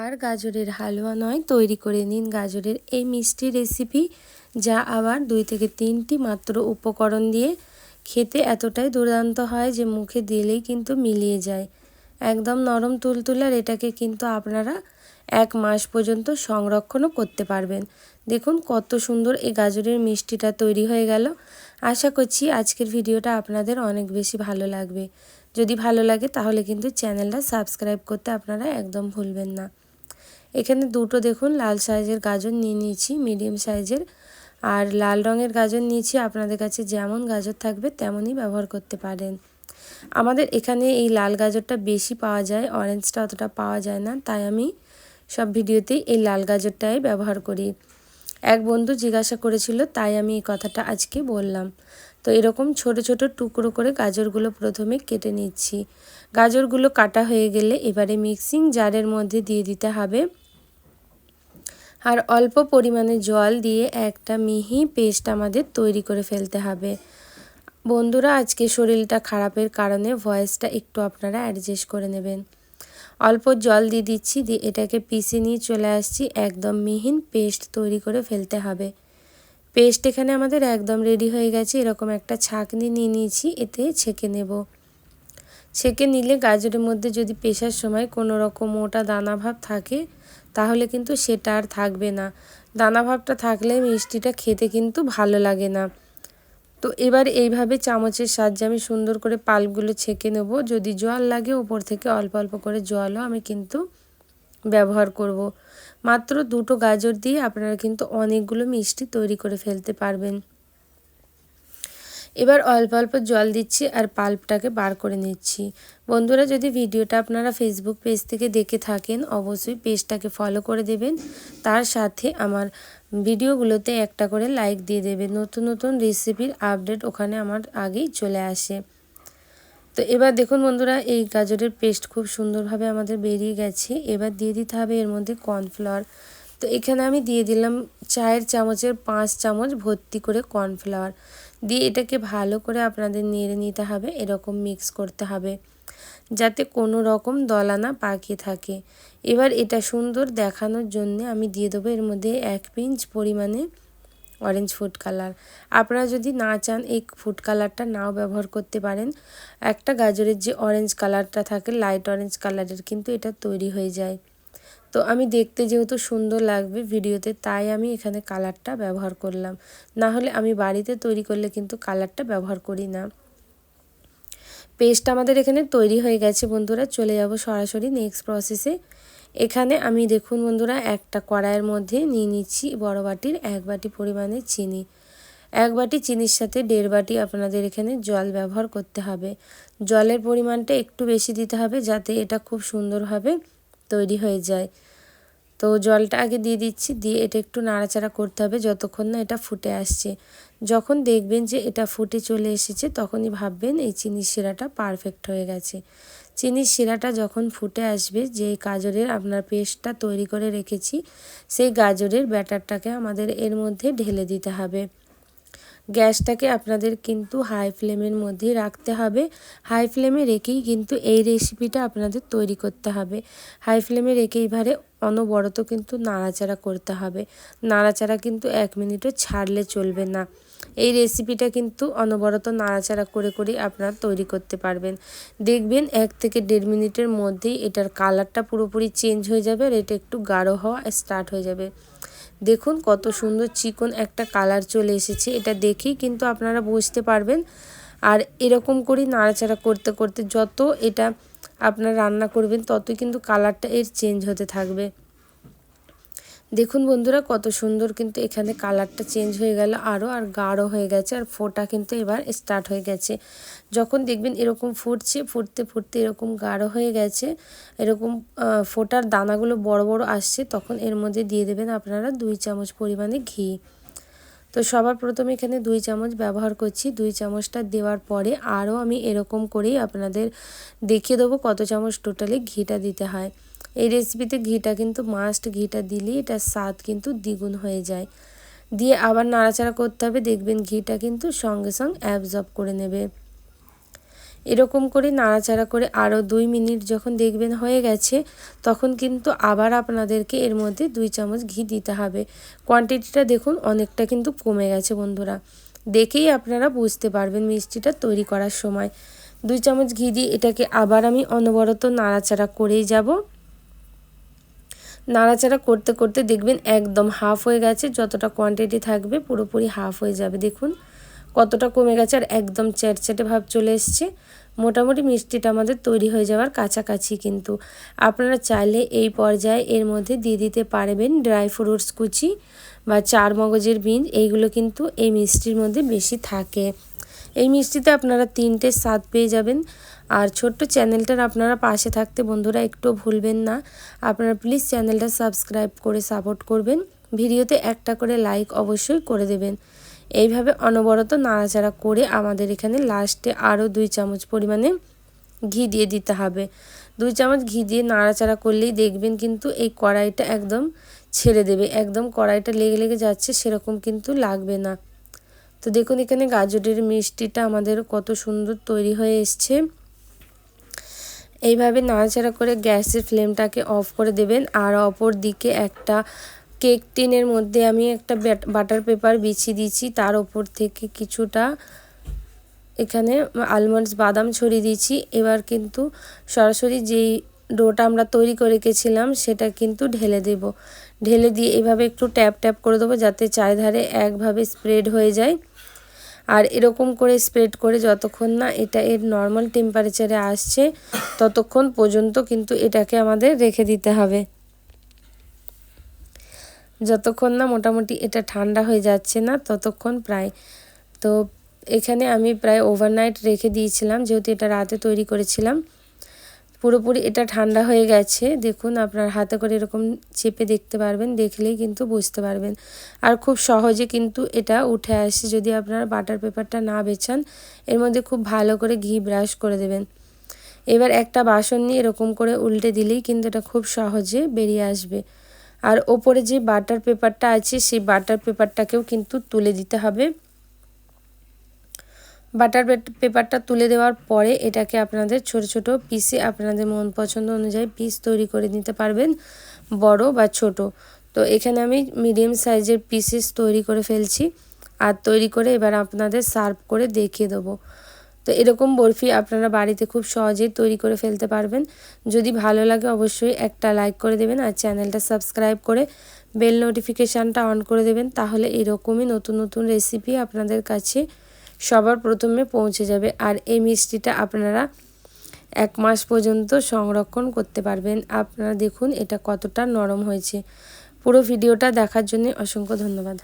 আর গাজরের হালুয়া নয়, তৈরি করে নিন গাজরের এই মিষ্টি রেসিপি যা আবার দুই থেকে তিনটি মাত্র উপকরণ দিয়ে খেতে এতটাই দুর্দান্ত হয় যে মুখে দিলেই কিন্তু মিলিয়ে যায়। একদম নরম তুলতুলার এটাকে কিন্তু আপনারা এক মাস পর্যন্ত সংরক্ষণও করতে পারবেন। দেখুন কত সুন্দর এই গাজরের মিষ্টিটা তৈরি হয়ে গেল। আশা করছি আজকের ভিডিওটা আপনাদের অনেক বেশি ভালো লাগবে। যদি ভালো লাগে তাহলে কিন্তু চ্যানেলটা সাবস্ক্রাইব করতে আপনারা একদম ভুলবেন না। এখানে দুটো দেখুন, লাল সাইজের গাজর নিয়ে নিয়েছি, মিডিয়াম সাইজের। আর লাল রঙের গাজর নিয়েছি, আপনাদের কাছে যেমন গাজর থাকবে তেমনই ব্যবহার করতে পারেন। আমাদের এখানে এই লাল গাজরটা বেশি পাওয়া যায় অরেঞ্জটা অতটা পাওয়া যায় না, তাই আমি সব ভিডিওতেই এই লাল গাজরটাই ব্যবহার করি। এক বন্ধু জিজ্ঞাসা করেছিল, তাই আমি এই কথাটা আজকে বললাম। তো এরকম ছোট ছোট টুকরো করে গাজরগুলো প্রথমে কেটে নিচ্ছি। গাজরগুলো কাটা হয়ে গেলে এবারে মিক্সিং জারের মধ্যে দিয়ে দিতে হবে। আর অল্প পরিমাণে জল দিয়ে একটা মিহি পেস্ট আমাদের তৈরি করে ফেলতে হবে। বন্ধুরা, আজকে শরীরটা খারাপের কারণে ভয়েসটা একটু আপনারা অ্যাডজাস্ট করে নেবেন। অল্প জল দিয়ে দিচ্ছি, দিয়ে এটাকে পিষে নিয়ে চলে আসছি। একদম মিহিন পেস্ট তৈরি করে ফেলতে হবে। পেস্ট এখানে আমাদের একদম রেডি হয়ে গেছে। এরকম একটা ছাঁকনি নিয়ে নিয়েছি, এতে ছেঁকে নেব। ছেঁকে নিলে গাজরের মধ্যে যদি পেশার সময় কোনো রকম মোটা দানা ভাব থাকে, তাহলে কিন্তু সেটা আর থাকবে না। দানা ভাবটা থাকলে মিষ্টিটা খেতে কিন্তু ভালো লাগে না। তো এবার এইভাবে চামচের সাহায্যে আমি সুন্দর করে পালগুলো ছেঁকে নেব। যদি জল লাগে ওপর থেকে অল্প অল্প করে জলও আমি কিন্তু ব্যবহার করব। মাত্র দুটো গাজর দিয়ে আপনারা কিন্তু অনেকগুলো মিষ্টি তৈরি করে ফেলতে পারবেন। এবার অল্প অল্প জল দিচ্ছি আর পাল্পটাকে বার করে নিচ্ছি। বন্ধুরা, যদি ভিডিওটা আপনারা ফেসবুক পেজ থেকে দেখে থাকেন, অবশ্যই পেজটাকে ফলো করে দেবেন। তার সাথে আমার ভিডিওগুলোতে একটা করে লাইক দিয়ে দেবেন। নতুন নতুন রেসিপির আপডেট ওখানে আমার আগেই চলে আসে। তো এবার দেখুন বন্ধুরা, এই গাজরের পেস্ট খুব সুন্দরভাবে আমাদের বেরিয়ে গেছে। এবার দিয়ে দিতে হবে এর মধ্যে কর্নফ্লাওয়ার তো এখানে আমি দিয়ে দিলাম চায়ের চামচের পাঁচ চামচ ভর্তি করে কর্নফ্লাওয়ার। দিয়ে এটাকে ভালো করে আপনাদের নেড়ে নিতে হবে, এরকম মিক্স করতে হবে, যাতে কোনো রকম দলানা পাকিয়ে থাকে। এবার এটা সুন্দর দেখানোর জন্য আমি দিয়ে দেবো এর মধ্যে এক পিঞ্চ পরিমাণে অরেঞ্জ ফুড কালার আপনারা যদি না চান এই ফুড কালারটা নাও ব্যবহার করতে পারেন। একটা গাজরের যে অরেঞ্জ কালারটা থাকে লাইট অরেঞ্জ কালারের কিন্তু এটা তৈরি হয়ে যায়। তো আমি দেখতে যেহেতু সুন্দর লাগবে ভিডিওতে, তাই আমি এখানে কালারটা ব্যবহার করলাম। না হলে আমি বাড়িতে তৈরি করলে কিন্তু কালারটা ব্যবহার করি না। পেস্ট আমাদের এখানে তৈরি হয়ে গেছে বন্ধুরা, চলে যাব সরাসরি নেক্সট প্রসেসে এখানে আমি দেখুন বন্ধুরা, একটা কড়াইয়ের মধ্যে নিয়ে নিচ্ছি বড় বাটির এক বাটি পরিমাণে চিনি। এক বাটি চিনির সাথে দেড় বাটি আপনাদের এখানে জল ব্যবহার করতে হবে। জলের পরিমাণটা একটু বেশি দিতে হবে যাতে এটা খুব সুন্দরভাবে তৈরি হয়ে যায়। তো জলটা আগে দিয়ে দিচ্ছি, দিয়ে এটা একটু নাড়াচাড়া করতে হবে যতক্ষণ না এটা ফুটে আসছে। যখন দেখবেন যে এটা ফুটে চলে এসেছে, তখনই ভাববেন এই চিনির শিরাটা পারফেক্ট হয়ে গেছে। চিনির শিরাটা যখন ফুটে আসবে, যে গাজরের আপনার পেস্টটা তৈরি করে রেখেছি, সেই গাজরের ব্যাটারটাকে আমাদের এর মধ্যে ঢেলে দিতে হবে। গ্যাসটাকে আপনাদের কিন্তু হাই ফ্লেমের মধ্যেই রাখতে হবে। হাই ফ্লেমে রেখেই কিন্তু এই রেসিপিটা আপনাদের তৈরি করতে হবে। হাই ফ্লেমে রেখে এবারে অনবরত কিন্তু নাড়াচাড়া করতে হবে। নাড়াচাড়া কিন্তু এক মিনিটও ছাড়লে চলবে না। এই রেসিপিটা কিন্তু অনবরত নাড়াচাড়া করে করে আপনারা তৈরি করতে পারবেন। দেখবেন এক থেকে দেড় মিনিটের মধ্যেই এটার কালারটা পুরোপুরি চেঞ্জ হয়ে যাবে আর এটা একটু গাঢ় হওয়া স্টার্ট হয়ে যাবে। দেখুন কত সুন্দর চিকন একটা কালার চলে এসেছে। এটা দেখেই কিন্তু আপনারা বুঝতে পারবেন। আর এরকম করেই নাড়াচাড়া করতে করতে যত এটা আপনারা রান্না করবেন, ততই কিন্তু কালারটা এর চেঞ্জ হতে থাকবে। দেখুন বন্ধুরা, কত সুন্দর কিন্তু এখানে কালারটা চেঞ্জ হয়ে গেল আরও আর গাঢ় হয়ে গেছে, আর ফোটা কিন্তু এবার স্টার্ট হয়ে গেছে। যখন দেখবেন এরকম ফুটছে, ফুটতে ফুটতে এরকম গাঢ় হয়ে গেছে, এরকম ফোটার দানাগুলো বড় বড় আসছে, তখন এর মধ্যে দিয়ে দেবেন আপনারা দুই চামচ পরিমাণে ঘি। তো সবার প্রথমে এখানে দুই চামচ ব্যবহার করছি, দুই চামচটা দেওয়ার পরে আরও আমি এরকম করেই আপনাদের দেখিয়ে দেবো কত চামচ টোটালি ঘিটা দিতে হয়। এই রেসিপিতে ঘিটা কিন্তু মাস্ট ঘিটা দিলেই এটার স্বাদ কিন্তু দ্বিগুণ হয়ে যায়। দিয়ে আবার নাড়াচাড়া করতে হবে, দেখবেন ঘিটা কিন্তু সঙ্গে সঙ্গে অ্যাবজর্ব করে নেবে। এরকম করে নাড়াচাড়া করে আরও দুই মিনিট যখন দেখবেন হয়ে গেছে, তখন কিন্তু আবার আপনাদেরকে এর মধ্যে দুই চামচ ঘি দিতে হবে। কোয়ান্টিটিটা দেখুন অনেকটা কিন্তু কমে গেছে বন্ধুরা। দেখেই আপনারা বুঝতে পারবেন মিষ্টিটা তৈরি করার সময়। দুই চামচ ঘি দিয়ে এটাকে আবার আমি অনবরত নাড়াচাড়া করেই যাব। নাড়াচাড়া করতে করতে দেখবেন একদম হাফ হয়ে গেছে, যতটা কোয়ান্টিটি থাকবে পুরোপুরি হাফ হয়ে যাবে। দেখুন কতটা কমে গেছে আর একদম চ্যাটচ্যাটে ভাব চলে এসছে। মোটামুটি মিষ্টিটা আমাদের তৈরি হয়ে যাওয়ার কাছাকাছি কিন্তু। আপনারা চাইলে এই পর্যায়ে এর মধ্যে দিয়ে দিতে পারবেন ড্রাই ফ্রুটস কুচি বা চার মগজের বীজ। এইগুলো কিন্তু এই মিষ্টির মধ্যে বেশি থাকে। এই মিষ্টিতে আপনারা তিনটে স্বাদ পেয়ে যাবেন। আর ছোট্ট চ্যানেলটার আপনারা পাশে থাকতে বন্ধুরা একটু ভুলবেন না। আপনারা প্লিজ চ্যানেলটা সাবস্ক্রাইব করে সাপোর্ট করবেন। ভিডিওতে একটা করে লাইক অবশ্যই করে দেবেন। এইভাবে অনবরত নাড়াচাড়া করে আমাদের এখানে লাস্টে আরও দুই চামচ পরিমাণে ঘি দিয়ে দিতে হবে। দুই চামচ ঘি দিয়ে নাড়াচাড়া করলেই দেখবেন কিন্তু এই কড়াইটা একদম ছেড়ে দেবে। একদম কড়াইটা লেগে লেগে যাচ্ছে, সেরকম কিন্তু লাগবে না। তো দেখুন এখানে গাজরের মিষ্টিটা আমাদের কত সুন্দর তৈরি হয়ে এসছে। এইভাবে নাড়াচাড়া করে গ্যাসের ফ্লেমটাকে অফ করে দেবেন। আর অপর দিকে একটা কেক টিনের মধ্যে আমি একটা বাটার পেপার বিছিয়ে দিয়েছি। তার ওপর থেকে কিছুটা এখানে আলমন্ডস বাদাম ছড়িয়ে দিয়েছি। এবার কিন্তু সরাসরি যেই ডোটা আমরা তৈরি করে রেখেছিলাম, সেটা কিন্তু ঢেলে দেব। ঢেলে দিয়ে এভাবে একটু ট্যাপ ট্যাপ করে দেবো যাতে চারিধারে একভাবে স্প্রেড হয়ে যায়। আর এরকম করে স্প্রেড করে যতক্ষণ না এটা এর নর্মাল টেম্পারেচারে আসছে, ততক্ষণ পর্যন্ত কিন্তু এটাকে আমাদের রেখে দিতে হবে। যতক্ষণ না মোটামুটি এটা ঠান্ডা হয়ে যাচ্ছে না, ততক্ষণ প্রায়। তো এখানে আমি প্রায় ওভারনাইট রেখে দিয়েছিলাম, যেহেতু এটা রাতে তৈরি করেছিলাম। পুরোপুরি এটা ঠান্ডা হয়ে গেছে। দেখুন, আপনার হাতে করে এরকম চেপে দেখতে পারবেন, দেখলেই কিন্তু বুঝতে পারবেন। আর খুব সহজে কিন্তু এটা উঠে আসে। যদি আপনার বাটার পেপারটা না বেছান এর মধ্যে খুব ভালো করে ঘি ব্রাশ করে দেবেন। এবার একটা বাসন নিয়ে এরকম করে উল্টে দিলেই কিন্তু এটা খুব সহজে বেরিয়ে আসবে। আর ওপরে যে বাটার পেপারটা আছে, সেই বাটার পেপারটাকেও কিন্তু তুলে দিতে হবে। বাটার পেপারটা তুলে দেওয়ার পরে এটাকে আপনাদের ছোট ছোট পিসে আপনাদের মন পছন্দ অনুযায়ী পিস তৈরি করে নিতে পারবেন, বড় বা ছোট। তো এখানে আমি মিডিয়াম সাইজের পিসেস তৈরি করে ফেলছি আর তৈরি করে এবার আপনাদের সার্ভ করে দেখিয়ে দেবো। তো এরকম বরফি আপনারা বাড়িতে খুব সহজেই তৈরি করে ফেলতে পারবেন। যদি ভালো লাগে অবশ্যই একটা লাইক করে দেবেন আর চ্যানেলটা সাবস্ক্রাইব করে বেল নোটিফিকেশানটা অন করে দেবেন, তাহলে এরকমই নতুন নতুন রেসিপি আপনাদের কাছে সবার প্রথমে পৌঁছে যাবে। আর এই মিষ্টিটা আপনারা এক মাস পর্যন্ত সংরক্ষণ করতে পারবেন। আপনারা দেখুন এটা কতটা নরম হয়েছে। পুরো ভিডিওটা দেখার জন্য অসংখ্য ধন্যবাদ।